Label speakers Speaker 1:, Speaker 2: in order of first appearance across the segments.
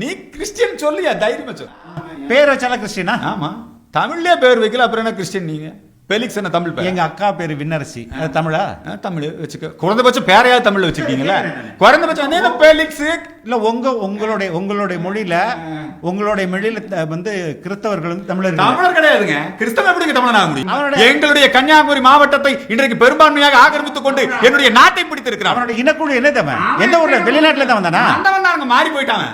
Speaker 1: நீ கிறிஸ்டியன் சொல்லியா? தைரியமா சொல்லு
Speaker 2: பேர் வச்சால கிறிஸ்டினா
Speaker 1: ஆமா. தமிழ்லயே பேர் வைக்கல அப்புறம் என்ன கிறிஸ்டியன் நீங்க? பெலிக்ஸ் என்ன தமிழ் பேர்?
Speaker 2: எங்க அக்கா பேரு விண்ணரசி. தமிழா?
Speaker 1: தமிழ் வச்சுக்க. குறைந்தபட்சம் பேரையாவது தமிழ்ல வச்சிருக்கீங்களா? குறைந்தபட்சம் வந்து என்ன பெலிக்ஸ்?
Speaker 2: இல்ல உங்க உங்களுடைய உங்களுடைய மொழியில உங்களுடைய மொழியில வந்து கிறிஸ்தவர்கள் வந்து தமிழர்கள்.
Speaker 1: தமிழர் கிடையாதுங்க. கிறிஸ்தவ எப்படி தமிழன் ஆக முடியும்? எங்களுடைய கன்னியாகுமரி மாவட்டத்தை இன்றைக்கு பெரும்பான்மையாக ஆக்கிரமித்துக் கொண்டு என்னுடைய நாட்டை பிடித்திருக்கிறான்
Speaker 2: அவனுடைய இனக்குழு என்னதவன் எந்த ஊர்ல? வெளிநாட்டுல தான்? வந்தானா
Speaker 1: வந்தவன் தான் அங்க மாறி போயிட்டாங்க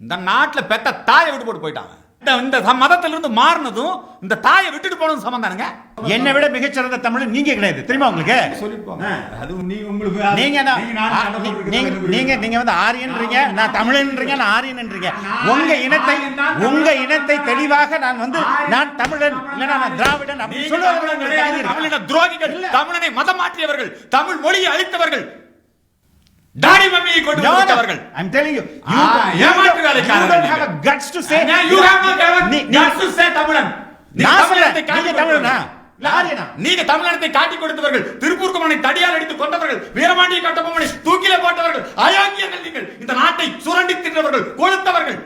Speaker 1: இந்த நாட்டுல பெத்த தாயை விட்டு போட்டு போயிட்டாங்க இந்த மதத்துல இருந்து மாறினதும் இந்த தாயை விட்டுட்டு போனதும் சமந்தானுங்க
Speaker 2: என்னை விட மிகச்சிறந்த தமிழ் நீங்க கிடையாது. தெரியுமா உங்களுக்கு?
Speaker 1: அது நீங்க உங்களுக்கு
Speaker 2: நீங்க நீங்க வந்து ஆரியன்றீங்க நான் தமிழன்றீங்க நான் ஆரியன்றீங்க உங்க இனத்தை உங்க இனத்தை தெளிவாக நான் வந்து நான் தமிழன் இல்லைன்னா நான் திராவிடன் அப்படி
Speaker 1: துரோகிகள் தமிழனை மதம் மாற்றியவர்கள் தமிழ் மொழியை அழித்தவர்கள் டாடி மம்மியை கொண்டு
Speaker 2: telling you, you
Speaker 1: ah,
Speaker 2: don't- you
Speaker 1: ஏமாற்று
Speaker 2: don't-
Speaker 1: வேலைக்காரர்கள்
Speaker 2: you don't have
Speaker 1: நீங்க.
Speaker 2: a guts to say-
Speaker 1: Now you have not ever
Speaker 2: நீ- நீ-
Speaker 1: got to say தமிழன்.
Speaker 2: நான் சொல்றேன், நீங்க தமிழனா?
Speaker 1: நீங்க தமிழனத்தை காட்டி கொடுத்தவர்கள். திருப்பூர் குமரனை தடியால் அடித்து கொண்டவர்கள் வீரபாண்டிய கட்டபொம்மனை தூக்கிலே போட்டவர்கள். அயோக்கியர்கள் நீங்கள். இந்த நாட்டை சுரண்டி தின்றவர்கள் கொளுத்தவர்கள்.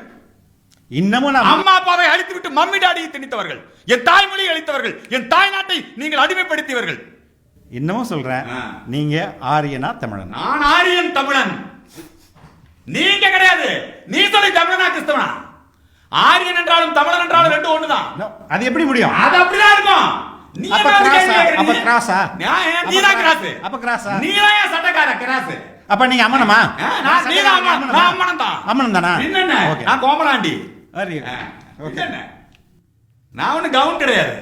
Speaker 2: இன்னமும்
Speaker 1: அம்மா அப்பாவை அழித்து விட்டு மம்மி டாடியை திணித்தவர்கள். என் தாய்மொழியை அழித்தவர்கள். என் தாய் நாட்டை நீங்கள் அடிமைப்படுத்தியவர்கள்.
Speaker 2: இன்னமும் சொல்றேன். நீங்க ஆரியனா தமிழனா?
Speaker 1: நான் ஆரியன் தமிழன். நீங்க கிடையாது. நீ சொல்லி தமிழனா கிறிஸ்தவனா? ஆரியன் என்றாலும் தமிழன் என்றாலும் ரெண்டு ஒண்ணுதான்.
Speaker 2: அது எப்படி முடியும்?
Speaker 1: அது அப்படிதான் இருக்கும். நீ
Speaker 2: அப்ப
Speaker 1: என்ன கேக்குற
Speaker 2: அப்ப
Speaker 1: ஏன் நீ
Speaker 2: அப்ப
Speaker 1: தான் கிராஸ்
Speaker 2: அப்ப cross-ஆ?
Speaker 1: நீ தான் சட்டக்கார? கிராஸ்
Speaker 2: அப்ப நீங்க அம்மனமா?
Speaker 1: நான் நீ தான் அம்மன். நான் அம்மனம்? தான்
Speaker 2: அம்மனம் தானா
Speaker 1: என்னென்ன
Speaker 2: ஓகே.
Speaker 1: நான் கோமலாண்டி. நான் ஒண்ணு கவுன் கிடையாது.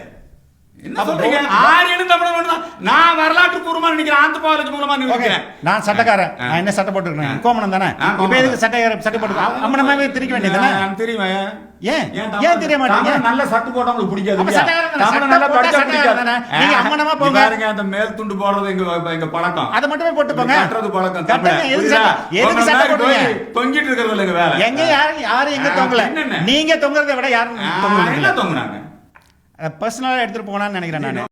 Speaker 1: நான் வரலாற்று பூர்வமா நினைக்கிறேன். ஆந்த்ரோபாலஜி மூலமா
Speaker 2: ஓகே
Speaker 1: நினைக்கிறேன்.
Speaker 2: நான் சட்டக்காரன். நான் என்ன சட்டை போட்டுருக்கேன் கோமணம் தானே? இப்ப எதுக்கு சட்டை சட்டை போட்டு அம்மனமாவே திரிக்க வேண்டியதுதானே
Speaker 1: எனக்கு தெரியுமா ஏன்?
Speaker 2: ஏன் தெரிய மாட்டீங்க?
Speaker 1: நல்ல சட்டு போட்டா உங்களுக்கு பிடிக்காது
Speaker 2: தானே,
Speaker 1: தமிழ் நல்லா படிச்சா பிடிக்காது.
Speaker 2: தானே. நீங்க
Speaker 1: ஆ,
Speaker 2: அம்மனமா
Speaker 1: இங்க
Speaker 2: போங்க.
Speaker 1: பாருங்க அந்த மேல் துண்டு போடுறது எங்க எங்க பழக்கம்.
Speaker 2: அதை மட்டுமே போட்டு போங்க
Speaker 1: கட்டுறது பழக்கம்
Speaker 2: கட்டுங்க. எதுக்கு? சட்டை?
Speaker 1: போய் தொங்கிட்டு இருக்கிறது இல்லைங்க வேலை.
Speaker 2: எங்க யாரும் யாரும் எங்க தொங்கல? நீங்க தொங்குறதை விட யாரும்
Speaker 1: ஆ,
Speaker 2: பர்சனலாக
Speaker 1: எடுத்துகிட்டு போகலான்னு
Speaker 2: பர்சனலா எடுத்துட்டு நினைக்கிறேன் நான்.